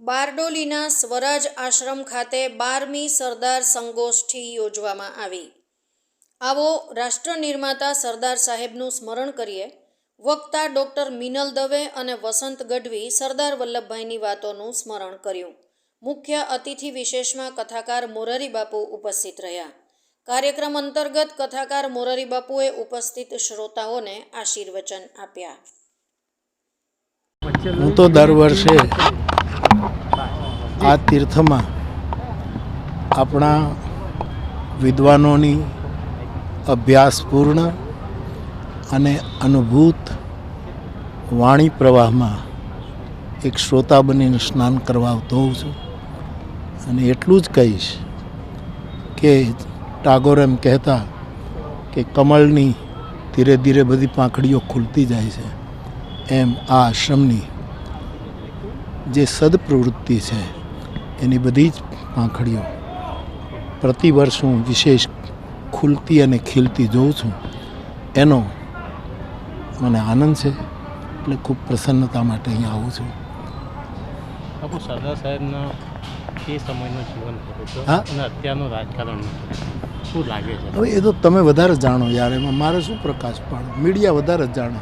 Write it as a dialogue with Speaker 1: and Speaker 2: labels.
Speaker 1: બારડોલીના સ્વરાજ આશ્રમ ખાતે બારમી સરદાર સંગોષ્ઠી યોજવામાં આવી. આવો રાષ્ટ્ર નિર્માતા સરદાર સાહેબનું સ્મરણ કરીએ. વક્તા ડૉક્ટર મિનલ દવે અને વસંત ગઢવી સરદાર વલ્લભભાઈની વાતોનું સ્મરણ કર્યું. મુખ્ય અતિથિ વિશેષમાં કથાકાર મોરારી બાપુ ઉપસ્થિત રહ્યા. કાર્યક્રમ અંતર્ગત કથાકાર મોરારી બાપુએ ઉપસ્થિત શ્રોતાઓને આશીર્વચન આપ્યા.
Speaker 2: હું તો દર વર્ષે આ તીર્થમાં આપણા વિદ્વાનોની અભ્યાસપૂર્ણ અને અનુભૂત વાણી પ્રવાહમાં એક શ્રોતા બનીને સ્નાન કરવા આવતો હોઉં છું. અને એટલું જ કહીશ કે ટાગોર એમ કહેતા કે કમળની ધીરે ધીરે બધી પાંખડીઓ ખુલતી જાય છે. એમ આ આશ્રમની જે સદપ્રવૃત્તિ છે. એની બધી જ પાંખડીઓ. પ્રતિવર્ષ હું વિશેષ ખુલતી અને ખીલતી જોઉં છું. એનો મને આનંદ છે એટલે ખૂબ પ્રસન્નતા માટે અહીંયા આવું છું.
Speaker 3: બાપુ સરદાર સાહેબના એ સમયનું જીવન
Speaker 2: હા.
Speaker 3: અને અત્યારનું રાજકારણ શું લાગે છે?
Speaker 2: હવે એ તો તમે વધારે જાણો યાર એમાં મારે શું પ્રકાશ પાડો મીડિયા વધારે જ જાણે.